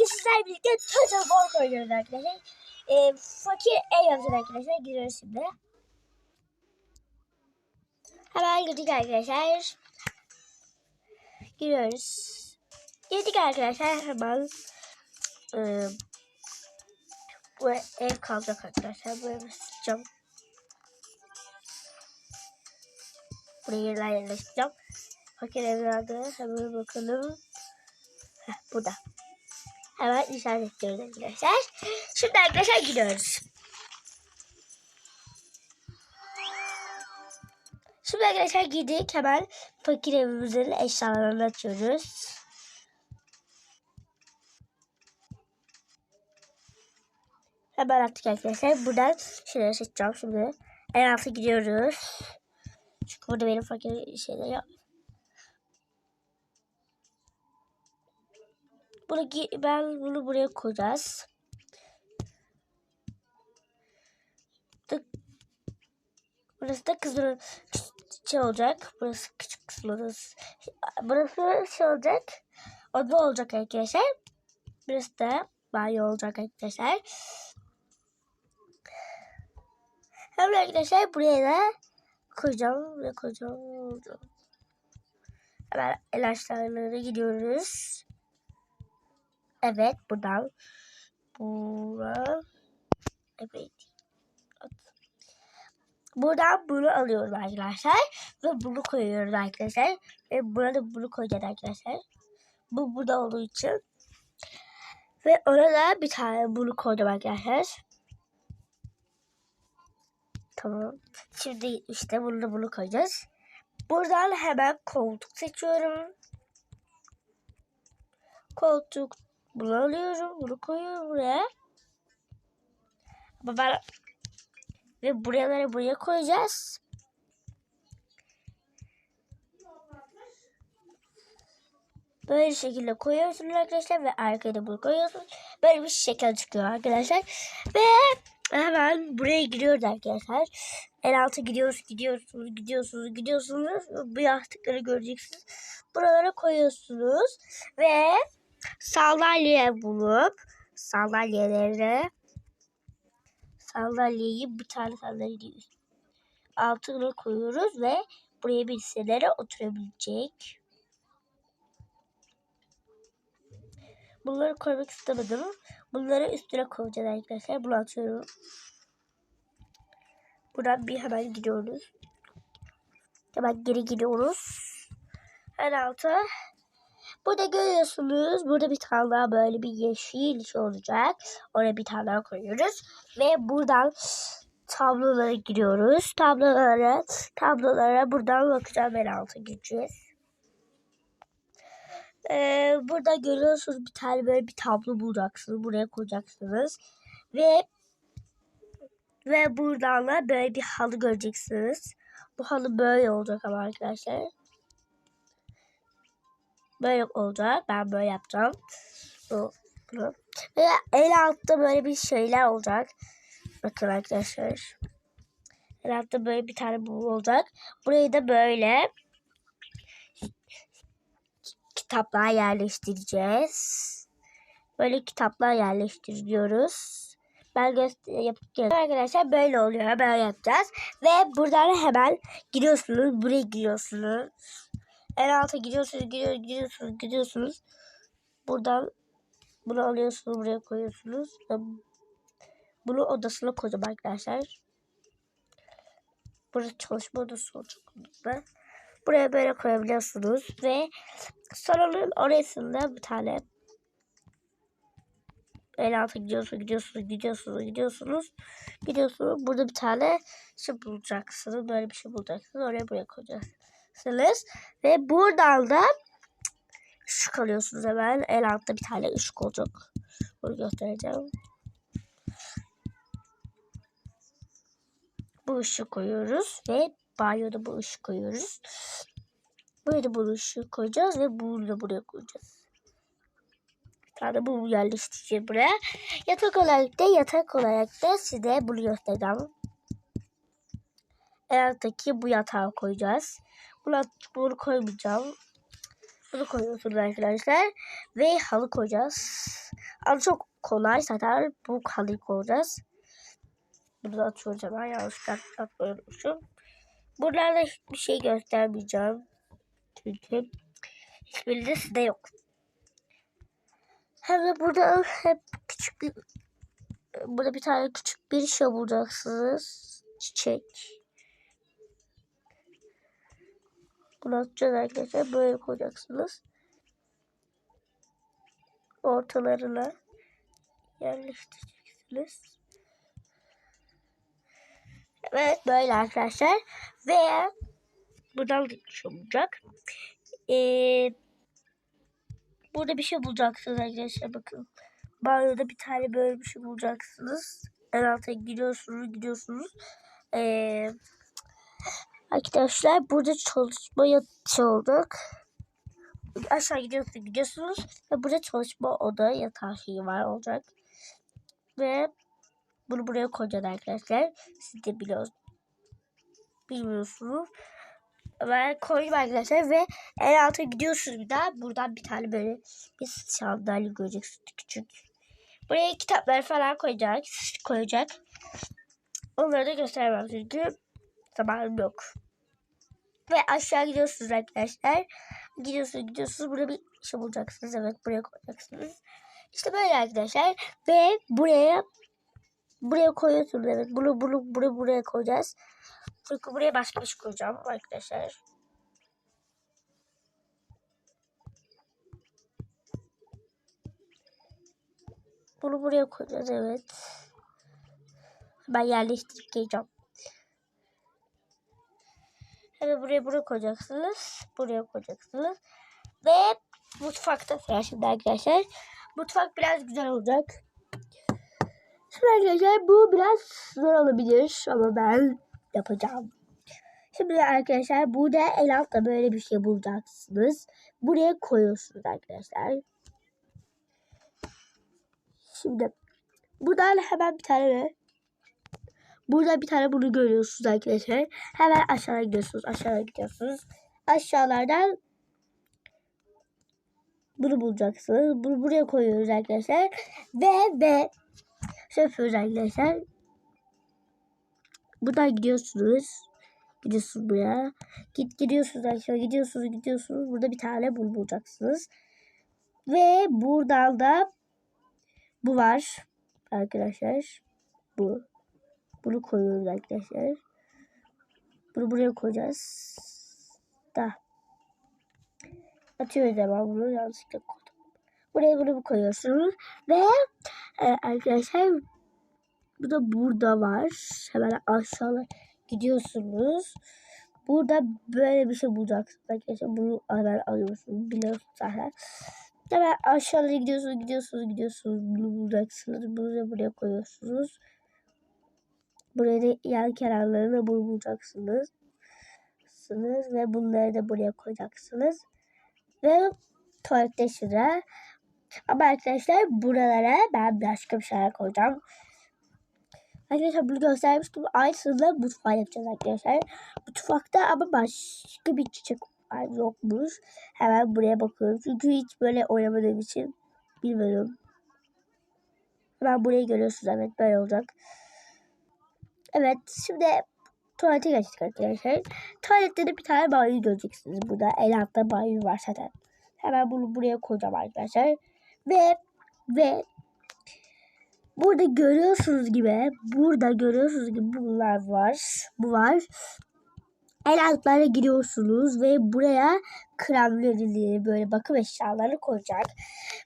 Bugün sizlerle birlikte Total War oynuyoruz arkadaşlar. Ee, fakir ev yapacağız arkadaşlar. Giriyoruz şimdi. Hemen girdik arkadaşlar. Giriyoruz. Girdik arkadaşlar hemen. Ee, bu ev kalacak arkadaşlar. Buraya basacağım. Buraya yerler yerleştireceğim. Fakir evladı hemen bakalım. Heh, burada. Hemen işaretliyoruz arkadaşlar. Şimdi arkadaşlar gidiyoruz. Şimdi arkadaşlar girdik. Hemen fakir evimizin eşyalarını açıyoruz. Hemen attık arkadaşlar. Buradan şeyleri seçeceğim şimdi. En alta gidiyoruz. Çünkü burada benim fakir şeyler gi- ben bunu buraya koyacağız. Burası da kızların şey olacak. Burası küçük kızlarız. Burası şey olacak. Oda olacak arkadaşlar. Burası da banyo olacak arkadaşlar. Hem arkadaşlar buraya da koyacağım. Buraya koyacağım. Hemen ilaçlarına gidiyoruz. Evet buradan. Buradan. Evet. Buradan bunu alıyoruz arkadaşlar. Ve bunu koyuyoruz arkadaşlar. Ve burada bunu koyacağız arkadaşlar. Bu burada olduğu için. Ve orada bir tane bunu koydum arkadaşlar. Tamam. Şimdi işte bunu bunu koyacağız. Buradan hemen koltuk seçiyorum. Koltuk bunu alıyorum. Bunu koyuyorum buraya. Ama ben ve buraları buraya koyacağız. Böyle şekilde koyuyorsunuz arkadaşlar ve arkaya da bunu koyuyorsunuz. Böyle bir şekil çıkıyor arkadaşlar. Ve hemen buraya giriyoruz arkadaşlar. En alta gidiyoruz, gidiyorsunuz, gidiyorsunuz, gidiyorsunuz. Bu yastıkları göreceksiniz. Buralara koyuyorsunuz ve sandalye bulup sandalyelere sandalyeyi bir tane sandalyeyi altına koyuyoruz ve buraya bilgisayara oturabilecek. Bunları koymak istemedim. Bunları üstüne koyacağız arkadaşlar. Bunu atıyorum. Buradan bir hemen gidiyoruz. Hemen geri gidiyoruz. En alta. Burada görüyorsunuz. Burada bir tane daha böyle bir yeşil şey olacak. Oraya bir tane daha koyuyoruz. Ve buradan tablolara giriyoruz. Tablolara, tablolara buradan bakacağım en alta gireceğiz. Ee, burada görüyorsunuz bir tane böyle bir tablo bulacaksınız. Buraya koyacaksınız. Ve ve buradan da böyle bir halı göreceksiniz. Bu halı böyle olacak ama arkadaşlar. Böyle olacak. Ben böyle yapacağım. Bu, bunu. Ve el altta böyle bir şeyler olacak. Bakın arkadaşlar. El altta böyle bir tane bu olacak. Burayı da böyle kitaplar yerleştireceğiz. Böyle kitaplar yerleştiriyoruz. Ben yapıp geliyorum. Arkadaşlar böyle oluyor. Böyle yapacağız. Ve buradan hemen giriyorsunuz. Buraya giriyorsunuz. En alta gidiyorsunuz, gidiyorsunuz, gidiyorsunuz, gidiyorsunuz. Buradan bunu alıyorsunuz, buraya koyuyorsunuz. Bunu odasına koyacağım arkadaşlar. Burası çalışma odası olacak. burada. Buraya böyle koyabiliyorsunuz ve salonun orasında bir tane el altı gidiyorsunuz, gidiyorsunuz, gidiyorsunuz, gidiyorsunuz, gidiyorsunuz. Burada bir tane şey bulacaksınız. Böyle bir şey bulacaksınız. Oraya buraya koyacaksınız. Ve buradan da ışık alıyorsunuz hemen. El altta bir tane ışık olacak. Bunu göstereceğim. Bu ışığı koyuyoruz ve banyoda bu ışığı koyuyoruz. Böyle bu ışığı koyacağız ve bunu da buraya koyacağız. Bir tane bu yerleştireceğiz buraya. Yatak olarak da yatak olarak da size bunu göstereceğim. En alttaki bu yatağı koyacağız. Bunu, bunu koymayacağım. Bunu koyuyorsunuz arkadaşlar. Ve halı koyacağız. Ama çok kolay zaten bu halıyı koyacağız. Bunu da atıyoruz hemen yanlışlıkla atmıyormuşum. Buralarda hiçbir şey göstermeyeceğim. Çünkü hiçbirinde sizde yok. Hem de burada hep küçük bir burada bir tane küçük bir şey bulacaksınız. Çiçek. Bunu atacağız arkadaşlar. Böyle koyacaksınız. Ortalarına yerleştireceksiniz. Evet böyle arkadaşlar. Ve buradan şey olacak. Ee, burada bir şey bulacaksınız arkadaşlar bakın. Banyoda bir tane böyle bir şey bulacaksınız. En alta gidiyorsunuz gidiyorsunuz. Ee, arkadaşlar burada çalışma olacak. Aşağı gidiyorsunuz gidiyorsunuz. Ve burada çalışma oda yatağı var olacak. Ve bunu buraya koyacağız arkadaşlar. Siz de biliyorsunuz. Bilmiyorsunuz. Ben koydum arkadaşlar ve en alta gidiyorsunuz bir daha. Buradan bir tane böyle bir sandalye göreceksiniz küçük. Buraya kitaplar falan koyacak. Koyacak. Onları da göstermem çünkü zamanım yok. Ve aşağı gidiyorsunuz arkadaşlar. Gidiyorsunuz gidiyorsunuz. Burada bir şey bulacaksınız. Evet buraya koyacaksınız. İşte böyle arkadaşlar. Ve buraya buraya koyuyorsunuz. Evet bunu bunu buraya buraya koyacağız. Çünkü buraya başka bir şey koyacağım arkadaşlar. Bunu buraya koyacağız evet. Ben yerleştirip geleceğim. Evet buraya buraya koyacaksınız. Buraya koyacaksınız. Ve mutfakta sıra şimdi arkadaşlar. Mutfak biraz güzel olacak. Şimdi arkadaşlar bu biraz zor olabilir ama ben yapacağım. Şimdi arkadaşlar burada el altta böyle bir şey bulacaksınız. Buraya koyuyorsunuz arkadaşlar. Şimdi buradan hemen bir tane Burada bir tane bunu görüyorsunuz arkadaşlar. Hemen aşağıya gidiyorsunuz. Aşağıya gidiyorsunuz. Aşağılardan bunu bulacaksınız. Bunu buraya koyuyoruz arkadaşlar. Ve ve şey arkadaşlar. Buradan gidiyorsunuz. Gidiyorsunuz buraya. Git gidiyorsunuz aşağı gidiyorsunuz gidiyorsunuz. Burada bir tane bul bulacaksınız. Ve buradan da bu var arkadaşlar. Bu. Bunu koyuyoruz arkadaşlar. Bunu buraya koyacağız. Da. Atıyoruz hemen bunu yanlışlıkla koydum. Buraya bunu koyuyorsunuz. Ve e, arkadaşlar bu da burada var. Hemen aşağıya gidiyorsunuz. Burada böyle bir şey bulacaksınız arkadaşlar. Bunu hemen alıyorsunuz. Biliyorsunuz zaten. Hemen aşağıya gidiyorsunuz, gidiyorsunuz, gidiyorsunuz. Bunu bulacaksınız. Bunu da buraya koyuyorsunuz. Buraya yan kenarlarını bunu bulacaksınız. Ve bunları da buraya koyacaksınız. Ve tuvalette şuraya. Ama arkadaşlar buralara ben başka bir şeyler koyacağım. Arkadaşlar bunu göstermiştim. Aynısını mutfağa yapacağız arkadaşlar. Mutfakta ama başka bir çiçek yokmuş. Hemen buraya bakıyorum. Çünkü hiç böyle oynamadığım için bilmiyorum. Hemen burayı görüyorsunuz. Evet böyle olacak. Evet şimdi tuvalete geçtik arkadaşlar. Tuvalette de bir tane banyo göreceksiniz. Burada el altta banyo var zaten. Hemen bunu buraya koyacağım arkadaşlar. Ve ve burada görüyorsunuz gibi burada görüyorsunuz gibi bunlar var. Bu var. El altlara giriyorsunuz ve buraya kremlerini böyle bakım eşyalarını koyacak.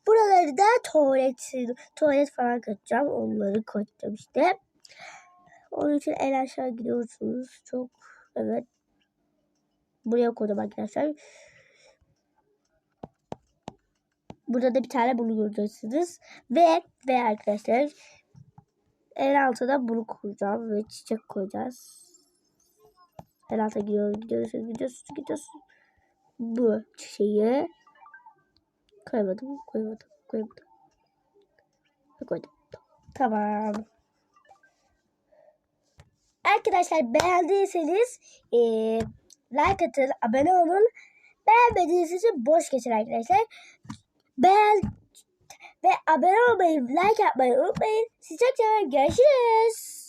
Buraları da tuvalet tuvalet falan katacağım. Onları koyacağım işte. Onun için en aşağı gidiyorsunuz. Çok evet. Buraya koydum arkadaşlar. Burada da bir tane bunu göreceksiniz. Ve ve arkadaşlar en altına bunu koyacağım ve çiçek koyacağız. En alta gidiyoruz, gidiyoruz, gidiyoruz, gidiyoruz. Bu çiçeği koymadım, koymadım, koymadım. Koydum. Tamam. Arkadaşlar beğendiyseniz e, like atın, abone olun. Beğenmediğiniz için boş geçin arkadaşlar. Beğen, Ve abone olmayı, like yapmayı unutmayın. Sizi. Görüşürüz.